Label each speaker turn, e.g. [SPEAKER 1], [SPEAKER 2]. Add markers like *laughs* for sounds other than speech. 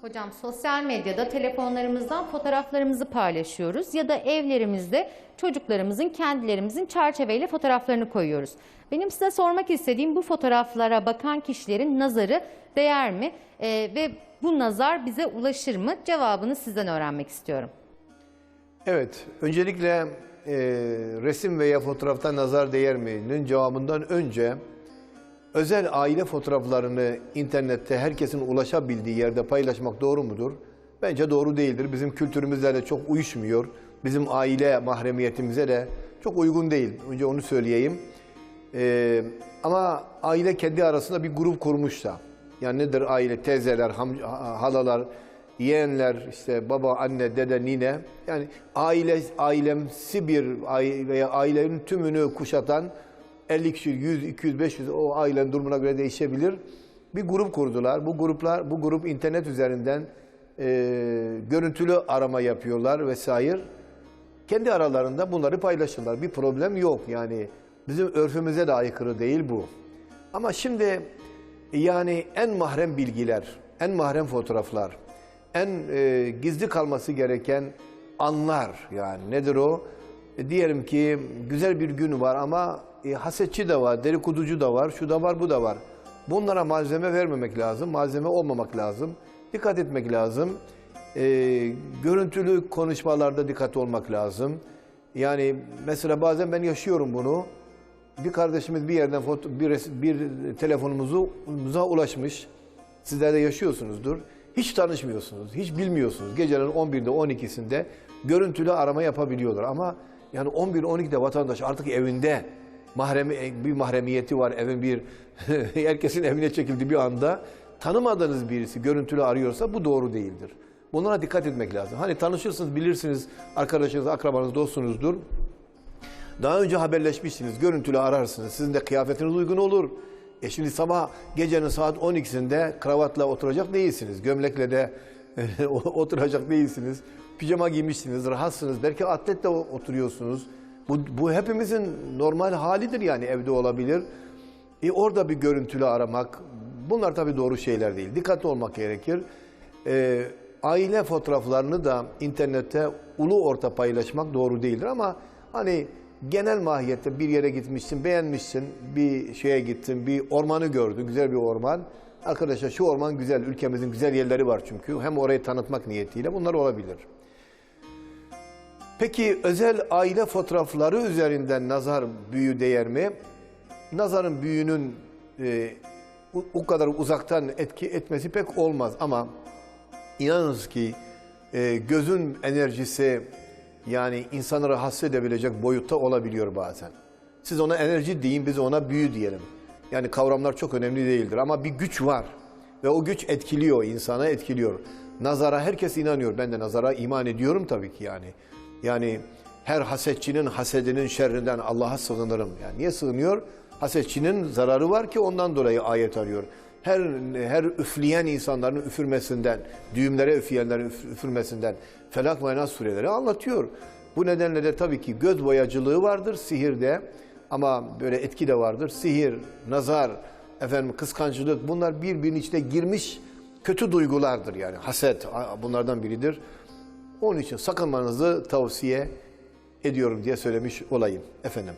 [SPEAKER 1] Hocam sosyal medyada telefonlarımızdan fotoğraflarımızı paylaşıyoruz ya da evlerimizde çocuklarımızın kendilerimizin çerçeveyle fotoğraflarını koyuyoruz. Benim size sormak istediğim bu fotoğraflara bakan kişilerin nazarı değer mi Ee, ve bu nazar bize ulaşır mı? Cevabını sizden öğrenmek istiyorum.
[SPEAKER 2] Evet, öncelikle e, resim veya fotoğrafta nazar değer mi'nin cevabından önce özel aile fotoğraflarını internette herkesin ulaşabildiği yerde paylaşmak doğru mudur? Bence doğru değildir. Bizim kültürümüzle de çok uyuşmuyor. Bizim aile mahremiyetimize de çok uygun değil. Önce onu söyleyeyim. E, ama aile kendi arasında bir grup kurmuşsa, yani nedir aile? Teyzeler, halalar, yeğenler, işte baba, anne, dede, nine. Yani aile, ailemsi bir veya ailenin tümünü kuşatan 50 kişi, 100, 200, 500 o ailenin durumuna göre değişebilir. Bir grup kurdular. Bu gruplar, bu grup internet üzerinden e, görüntülü arama yapıyorlar vesaire. Kendi aralarında bunları paylaşırlar. Bir problem yok yani. Bizim örfümüze de aykırı değil bu. Ama şimdi yani en mahrem bilgiler, en mahrem fotoğraflar, en e, gizli kalması gereken anlar yani nedir o? E, diyelim ki güzel bir gün var ama e, hasetçi de var, dedikoducu da var, şu da var, bu da var. Bunlara malzeme vermemek lazım, malzeme olmamak lazım. Dikkat etmek lazım. E, görüntülü konuşmalarda dikkat olmak lazım. Yani mesela bazen ben yaşıyorum bunu. Bir kardeşimiz bir yerden foto, bir, bir telefonumuza ulaşmış. Sizler de yaşıyorsunuzdur. Hiç tanışmıyorsunuz, hiç bilmiyorsunuz. Gecenin 11'de 12'sinde görüntülü arama yapabiliyorlar. Ama yani 11-12'de vatandaş artık evinde mahremi, bir mahremiyeti var. Evin bir *laughs* herkesin evine çekildiği bir anda tanımadığınız birisi görüntülü arıyorsa bu doğru değildir. Bunlara dikkat etmek lazım. Hani tanışırsınız, bilirsiniz, arkadaşınız, akrabanız, dostunuzdur. Daha önce haberleşmişsiniz, görüntülü ararsınız. Sizin de kıyafetiniz uygun olur. E şimdi sabah gecenin saat 12'sinde kravatla oturacak değilsiniz. Gömlekle de *laughs* oturacak değilsiniz. Pijama giymişsiniz, rahatsınız. Belki atletle oturuyorsunuz. Bu, bu hepimizin normal halidir yani evde olabilir. E orada bir görüntülü aramak, bunlar tabii doğru şeyler değil. Dikkatli olmak gerekir. E, aile fotoğraflarını da internette ulu orta paylaşmak doğru değildir ama hani genel mahiyette bir yere gitmişsin, beğenmişsin, bir şeye gittin, bir ormanı gördün, güzel bir orman. Arkadaşlar şu orman güzel, ülkemizin güzel yerleri var çünkü. Hem orayı tanıtmak niyetiyle bunlar olabilir. Peki özel aile fotoğrafları üzerinden nazar büyü değer mi? Nazarın büyünün e, o- kadar uzaktan etki etmesi pek olmaz ama inanınız ki e, gözün enerjisi yani insanı rahatsız edebilecek boyutta olabiliyor bazen. Siz ona enerji deyin, biz ona büyü diyelim. Yani kavramlar çok önemli değildir ama bir güç var ve o güç etkiliyor, insanı etkiliyor. Nazara herkes inanıyor. Ben de nazara iman ediyorum tabii ki yani. Yani her hasetçinin hasedinin şerrinden Allah'a sığınırım. Yani niye sığınıyor? Hasetçinin zararı var ki ondan dolayı ayet arıyor. Her her üfleyen insanların üfürmesinden, düğümlere üfleyenlerin üf- üfürmesinden Felak ve Nas sureleri anlatıyor. Bu nedenle de tabii ki göz boyacılığı vardır sihirde ama böyle etki de vardır. Sihir, nazar, efendim kıskançlık bunlar birbirinin içine girmiş kötü duygulardır yani. Haset bunlardan biridir. Onun için sakınmanızı tavsiye ediyorum diye söylemiş olayım efendim.